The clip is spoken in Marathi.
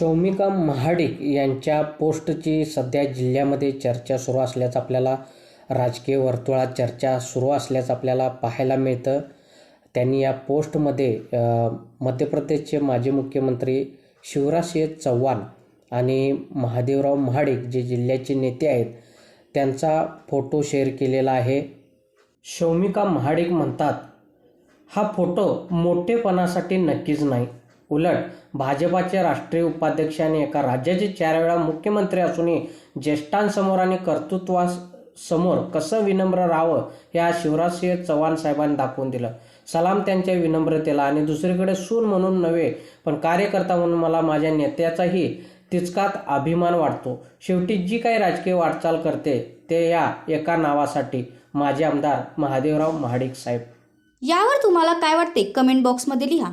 शौमिका महाडिक यांच्या पोस्टची सध्या जिल्ह्यामध्ये चर्चा सुरू असल्याचं आपल्याला राजकीय वर्तुळात चर्चा सुरू असल्याचं आपल्याला पाहायला मिळतं. त्यांनी या पोस्टमध्ये मध्य प्रदेशचे माजी मुख्यमंत्री शिवराजसिंह चव्हाण आणि महादेवराव महाडिक जे जिल्ह्याचे नेते आहेत त्यांचा फोटो शेअर केलेला आहे. शौमिका महाडिक म्हणतात हा फोटो मोठेपणासाठी नक्कीच नाही. उलट भाजपाचे राष्ट्रीय उपाध्यक्षाने एका राज्याचे चार वेळा मुख्यमंत्री असूनही ज्येष्ठांसमोर आणि कर्तृत्वास समोर कसं विनम्र राहावं हे शिवराजसिंह चव्हाण साहेबांनी दाखवून दिलं. सलाम त्यांच्या विनम्रतेला आणि दुसरीकडे सून म्हणून नव्हे पण कार्यकर्ता म्हणून मला माझ्या नेत्याचाही तिचकात अभिमान वाटतो. शेवटी जी काही राजकीय वाटचाल करते ते या एका नावासाठी. माझे आमदार महादेवराव महाडिक साहेब. यावर तुम्हाला काय वाटते? कमेंट बॉक्समध्ये लिहा.